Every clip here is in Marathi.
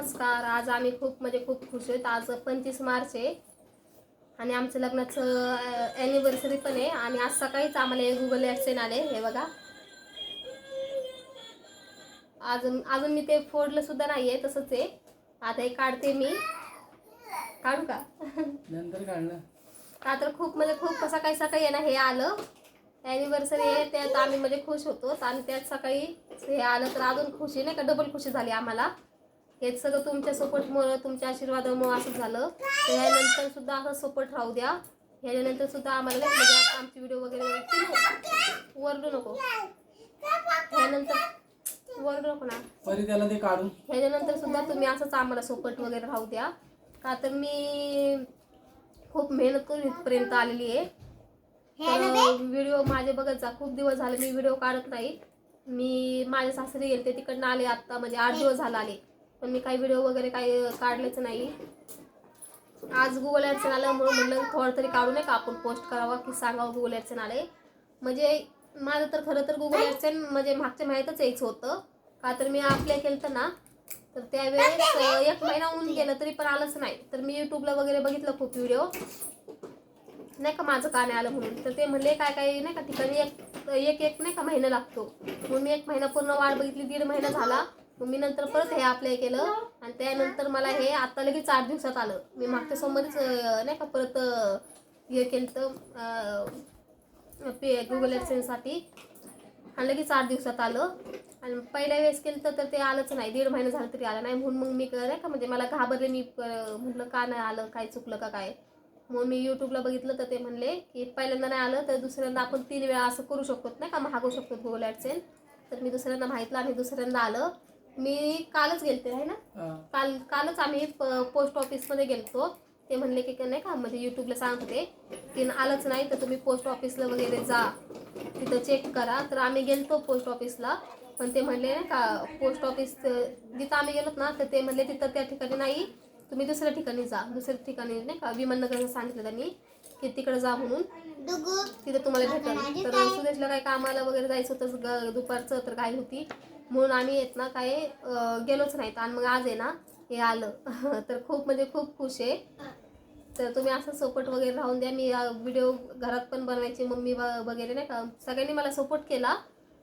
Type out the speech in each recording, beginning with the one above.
नमस्कार. आज आम्ही खूप म्हणजे खूप खुश आहेत. आज पंचवीस मार्च आहे. आणि आमचं लग्नाचं ॲनिव्हर्सरी पण आहे. आणि आज सकाळीच आम्हाला हे गुगल ॲडसेन आले हे बघा. अजून अजून मी ते फोडलं सुद्धा नाही आहे तसंच आहे. आता हे काढते मी. काढू का? नंतर काढलं. का तर खूप म्हणजे खूप सकाळी सकाळी आहे ना हे आलं. ॲनिव्हर्सरी आहे त्यात आम्ही म्हणजे खुश होतो. आणि त्यात सकाळी हे आलं तर अजून खुशी नाही का? डबल खुशी झाली आम्हाला. हे सगळं तुमच्या सपोर्टमुळं तुमच्या आशीर्वादामुळं असं झालं. तर ह्यानंतर सुद्धा असं सपोर्ट राहू द्या. ह्याच्यानंतर सुद्धा आम्हाला म्हणजे आमची व्हिडिओ वगैरे वरडू नको. ह्यानंतर वरडू नको ना. परी त्याला ते काढून. ह्याच्यानंतर सुद्धा तुम्ही असंच आम्हाला सोपट वगैरे राहू द्या. का तर मी खूप मेहनत करून इथपर्यंत आलेली आहे. व्हिडिओ माझे बघत जा. खूप दिवस झाले मी व्हिडिओ काढत नाही. मी माझ्या सासरी गेले ते तिकडनं आले आत्ता म्हणजे आठ दिवस झाला आले. पण मी काही व्हिडिओ वगैरे काही काढलेच नाही. आज गुगल ॲडसन आलं म्हणून म्हणलं थोडं तरी काढू नये का आपण पोस्ट करावा की सांगावं गुगल ॲडसन आले म्हणजे माझं तर खरं तर गुगल ॲडसन म्हणजे मागच्या महिन्यातच यायचं होतं. का तर मी अप्लाय केलं तर ना तर त्यावेळेस एक महिना होऊन गेलं तरी पण आलंच नाही. तर मी यूट्यूबला वगैरे बघितलं खूप व्हिडिओ नाही का माझं का नाही आलं म्हणून? तर ते म्हणले काय काय नाही का ठिकाणी एक एक एक नाही का महिना लागतो. म्हणून मी एक महिना पूर्ण वाढ बघितली दीड महिना झाला. मग मी नंतर परत हे अप्लाय केलं आणि त्यानंतर मला हे आता लगेच चार दिवसात आलं. मी मागच्या सोमवारीच नाही का परत हे केलं तर पे गुगल ॲडसेन्ससाठी आणि लगेच आठ दिवसात आलं. आणि पहिल्या वेळेस केलं तर ते आलंच नाही. दीड महिना झालं तरी आलं नाही. म्हणून मग मी नाही का म्हणजे मला घाबरले मी म्हटलं का नाही आलं काय चुकलं का काय. मग मी यूट्यूबला बघितलं तर ते म्हणले की पहिल्यांदा नाही आलं तर दुसऱ्यांदा आपण तीन वेळा असं करू शकतो नाही का मागवू शकतो गुगल ॲडसेन तर मी दुसऱ्यांदा माहितलं आणि दुसऱ्यांदा आलं. मी कालच गेलते आहे ना. काल कालच आम्ही पोस्ट ऑफिसमध्ये गेलतो. ते म्हणले की नाही का म्हणजे यूट्यूबला सांगत होते की आलंच नाही तर तुम्ही पोस्ट ऑफिसला वगैरे जा. तिथं चेक करा. तर आम्ही गेलतो पोस्ट ऑफिसला पण ते म्हणले नाही का पोस्ट ऑफिस जिथं आम्ही गेलोत ना तर ते म्हणले तिथं त्या ठिकाणी नाही. तुम्ही दुसऱ्या ठिकाणी जा. दुसऱ्या ठिकाणी नाही का विमाननगरला सांगितलं त्यांनी की तिकडे जा म्हणून. तिथं तुम्हाला भेटेल तर सुदेशला काय कामाला वगैरे जायचं होतं दुपारचं तर काय होती. म्हणून आम्ही येत ना काय गेलोच नाहीत आणि मग आज आहे ना हे आलं. तर खूप म्हणजे खूप खुश आहे. तर तुम्ही असं सपोर्ट वगैरे राहून द्या. मी व्हिडिओ घरात पण बनवायची मम्मी वगैरे नाही का. सगळ्यांनी मला सपोर्ट केला.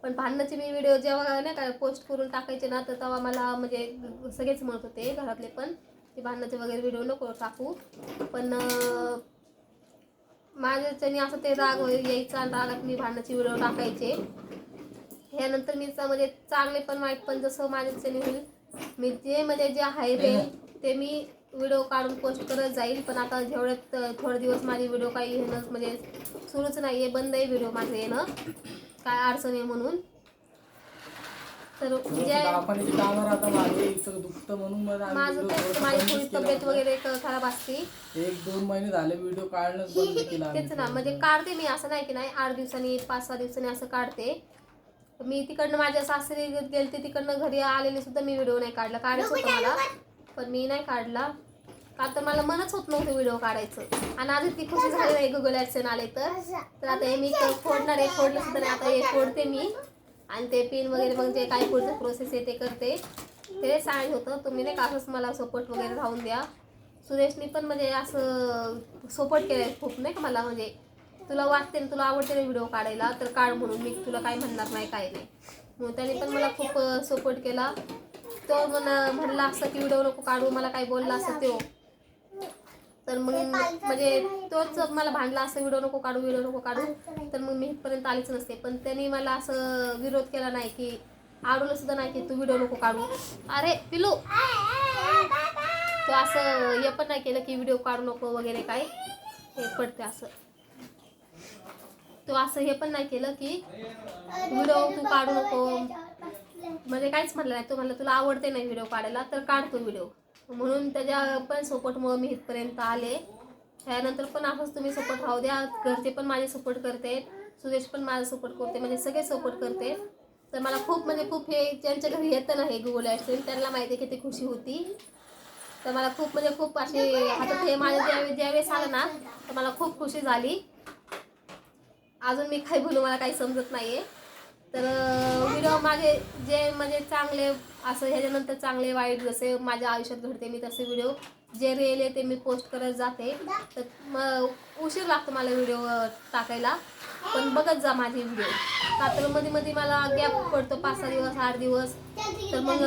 पण भांडणाचे मी व्हिडिओ जेव्हा नाही का पोस्ट करून टाकायचे ना तर तेव्हा मला म्हणजे सगळेच म्हणत होते घरातले पण की भांडणाचे वगैरे व्हिडिओ नको टाकू. पण माझ्याच्यानी असं ते राग वगैरे यायचा आणि रागात मी भांडणाचे व्हिडिओ टाकायचे. ह्यानंतर मी चा- म्हणजे चांगले पण वाईट पण जसं माझ्याच्यानी होईल. मी जे म्हणजे जे आहे ते ते मी व्हिडिओ काढून पोस्ट करत जाईल. पण आता जेवढ्यात थोडे दिवस माझे व्हिडिओ काही येणं म्हणजे सुरूच नाही आहे बंद आहे व्हिडिओ माझं येणं. काय अडचण आहे म्हणून. तर माझं माझी थोडी तब्येत. वगैरे खराब असते. एक दोन महिने झाले व्हिडिओ आम्ही. तेच ना म्हणजे काढते मी असं नाही की नाही आठ दिवसांनी पाच सहा दिवसांनी असं काढते. मी तिकडनं माझ्या सासरी गेलते तिकडनं घरी आलेले सुद्धा मी व्हिडिओ नाही काढला. काढायचं होतं मला पण मी नाही काढला. का तर मला मनच होत नव्हतं व्हिडिओ काढायचं. आणि आधी ती खुशी झाली नाही गुगल ॲडसन आले तर. तर आता हे मी फोडणार आहे फोडलं सुद्धा नाही. आता हे फोडते मी. आणि ते पिन वगैरे मग जे काय पुढचं प्रोसेस आहे ते करते. ते सांग होतं तुम्ही नाही का असंच मला सपोर्ट वगैरे राहून द्या. सुरेशनी पण म्हणजे असं सपोर्ट केलं खूप नाही का मला म्हणजे. तुला वाटते ना तुला आवडते ना व्हिडिओ काढायला तर काढ म्हणून. मी तुला काय म्हणणार नाही काय नाही. मग त्याने पण मला खूप सपोर्ट केला. तो म्हणा म्हणला असं की व्हिडिओ नको काढू मला काय बोलला असं तो. तर मग म्हणजे तोच मला भांडला असं व्हिडिओ नको काढू व्हिडिओ नको काढू. तर मग मी इथपर्यंत आलीच नसते. पण त्यांनी मला असं विरोध केला नाही की आवडलं सुद्धा नाही की तू व्हिडिओ नको काढू. अरे पिलू. तो असं हे पण नाही केलं की व्हिडिओ काढू नको वगैरे काय हे पडते असं. तो असं हे पण नाही केलं की व्हिडिओ तू काढू नको. म्हणजे काहीच म्हणलं नाही. तो म्हणलं तुला आवडते नाही व्हिडिओ काढायला तर काढतो व्हिडिओ. म्हणून त्याच्या पण सपोर्टमुळं मी इथपर्यंत आले. त्यानंतर पण असंच तुम्ही सपोर्ट राहू द्या. घरचे पण माझे सपोर्ट करते. सुदेश पण माझा सपोर्ट करते. म्हणजे सगळे सपोर्ट करते. तर मला खूप म्हणजे खूप हे ज्यांच्या घरी येतं ना हे गुगल ॲक्सिडेंट त्यांना माहिती आहे किती खुशी होती. तर मला खूप म्हणजे खूप असे आता हे माझ्या ज्यावेळेस ज्यावेळेस आलं ना तर मला खूप खुशी झाली. अजून मी काय बोलू मला काही समजत नाही आहे तर व्हिडिओ माझे जे म्हणजे चांगले असं ह्याच्यानंतर चांगले वाईट जसे माझ्या आयुष्यात घडते मी तसे व्हिडिओ जे रिअल आहे ते मी पोस्ट करत जाते. तर मग उशीर लागतो मला व्हिडिओ टाकायला. पण बघत जा माझे व्हिडिओ का तर मध्ये मध्ये मला गॅप पडतो पाच सहा दिवस आठ दिवस. तर मग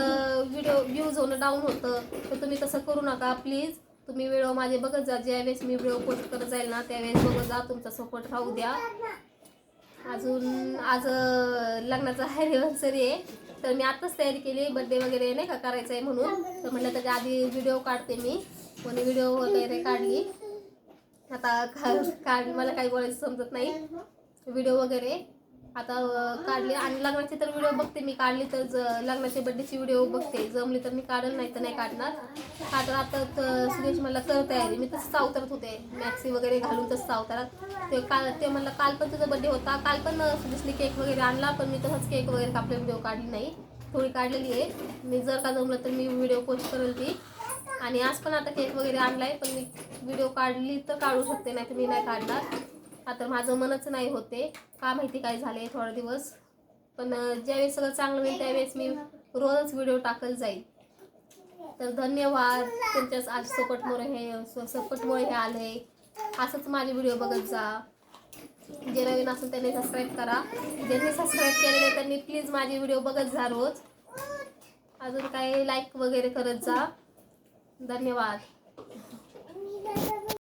व्हिडिओ व्ह्यूज होणं डाऊन होतं. तर तुम्ही तसं करू नका प्लीज तुम्ही व्हिडिओ माझे बघत जा. ज्यावेळेस मी व्हिडिओ पोस्ट करत जाईल ना त्यावेळेस बघत जा. तुमचा सपोर्ट राहू द्या. अजून आज लग्नाचा लग्नाचा ॲनिव्हर्सरी आहे. तर मी आत्ताच तयारी केली. बड्डे वगैरे नाही का करायचं आहे म्हणून. तर म्हटलं त्याच्या आधी व्हिडिओ काढते मी. कोणी व्हिडिओ वगैरे काढली. आता का- काढ मला काही बोलायचं समजत नाही. व्हिडिओ वगैरे. आता काढले. आणि लग्नाचे तर व्हिडिओ बघते मी. काढली तर ज- लग्नाची बड्डेची व्हिडिओ बघते. जमली तर मी काढल नाही तर नाही काढणार. का तर आता सुरेश मला कर तयारी. मी तसंच अवतरत होते. मॅक्सी वगैरे घालून तसंच अवतारात ते काल ते म्हणलं काल पण तुझा बड्डे होता. काल पण सुरेशने केक वगैरे आणला पण मी तसंच केक वगैरे कापले व्हिडिओ काढली नाही. थोडी काढलेली आहे. मी जर का जमलं तर मी व्हिडिओ पोस्ट करेल ती. आणि आज पण आता केक वगैरे आणला आहे पण मी व्हिडिओ काढली तर काढू शकते नाही तर मी नाही काढणार. आता माझं मनच नाही होते. का माहिती काय झाले थोडा दिवस. पण ज्यावेळेस सगळं चांगलं होईल त्यावेळेस मी रोजच व्हिडिओ टाकत जाईल. तर धन्यवाद. तुमच्याच आज सपटमुळे हे सपटमुळे हे आले. असंच माझे व्हिडिओ बघत जा. जे नवीन असेल त्यांनी सबस्क्राईब करा. ज्यांनी सबस्क्राईब केलेले त्यांनी प्लीज माझे व्हिडिओ बघत जा रोज. अजून काही लाईक वगैरे करत जा. धन्यवाद.